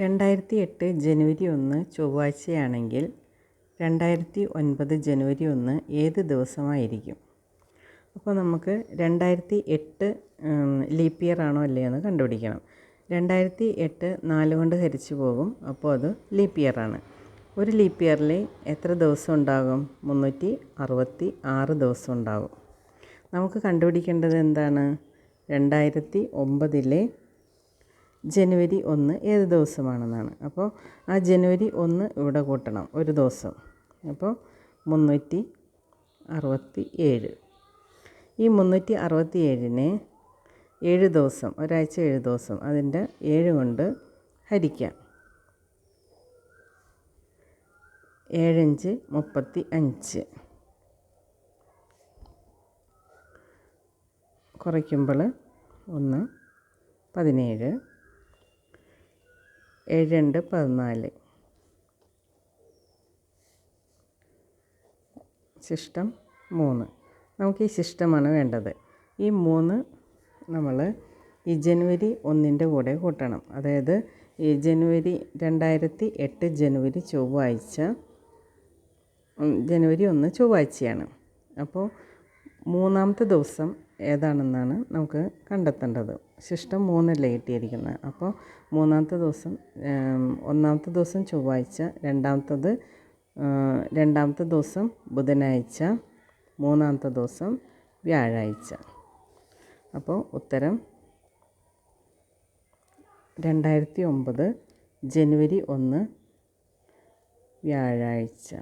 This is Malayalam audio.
രണ്ടായിരത്തി എട്ട് ജനുവരി ഒന്ന് ചൊവ്വാഴ്ചയാണെങ്കിൽ രണ്ടായിരത്തി ഒൻപത് ജനുവരി ഒന്ന് ഏത് ദിവസമായിരിക്കും? അപ്പോൾ നമുക്ക് രണ്ടായിരത്തി എട്ട് ലീപ്പ് ഇയർ ആണോ അല്ലയോ എന്ന് കണ്ടുപിടിക്കണം. രണ്ടായിരത്തി എട്ട് നാല് കൊണ്ട് ഹരിച്ചു പോകും അപ്പോൾ അത് ലീപ്പ് ഇയർ ആണ് ഒരു ലീപ്പ് ഇയറിൽ എത്ര ദിവസം ഉണ്ടാകും? മുന്നൂറ്റി അറുപത്തി ആറ് ദിവസം ഉണ്ടാകും. നമുക്ക് കണ്ടുപിടിക്കേണ്ടത് എന്താണ്? രണ്ടായിരത്തി ഒമ്പതിലെ ജനുവരി ഒന്ന് ഏത് ദിവസമാണെന്നാണ്. അപ്പോൾ ആ ജനുവരി ഒന്ന് ഇവിടെ കൂട്ടണം ഒരു ദിവസം. അപ്പോൾ മുന്നൂറ്റി അറുപത്തി ഏഴ് ഈ മുന്നൂറ്റി അറുപത്തി ഏഴിന് ഏഴ് ദിവസം ഒരാഴ്ച ഏഴ് ദിവസം അതിന്റെ ഏഴ് കൊണ്ട് ഹരിക്കാം. ഏഴഞ്ച് മുപ്പത്തി അഞ്ച്. കുറയ്ക്കുമ്പോൾ ഒന്ന് പതിനേഴ്. ഏഴ് രണ്ട് പതിനാല്. ശിഷ്ടം മൂന്ന്. നമുക്ക് ഈ ശിഷ്ടമാണ് വേണ്ടത്. ഈ മൂന്ന് നമ്മൾ ഈ ജനുവരി ഒന്നിന്റെ കൂടെ കൂട്ടണം. അതായത് ഈ ജനുവരി രണ്ടായിരത്തി എട്ട് ജനുവരി ചൊവ്വാഴ്ച ജനുവരി ഒന്ന് ചൊവ്വാഴ്ചയാണ്. അപ്പോൾ മൂന്നാമത്തെ ദിവസം ഏതാണെന്നാണ് നമുക്ക് കണ്ടെത്തേണ്ടത്. ശിഷ്ടം മൂന്നല്ലേ കിട്ടിയിരിക്കുന്നത് അപ്പോൾ മൂന്നാമത്തെ ദിവസം ഒന്നാമത്തെ ദിവസം ചൊവ്വാഴ്ച രണ്ടാമത്തത് രണ്ടാമത്തെ ദിവസം ബുധനാഴ്ച മൂന്നാമത്തെ ദിവസം വ്യാഴാഴ്ച. അപ്പോൾ ഉത്തരം രണ്ടായിരത്തി ഒമ്പത് ജനുവരി ഒന്ന് വ്യാഴാഴ്ച.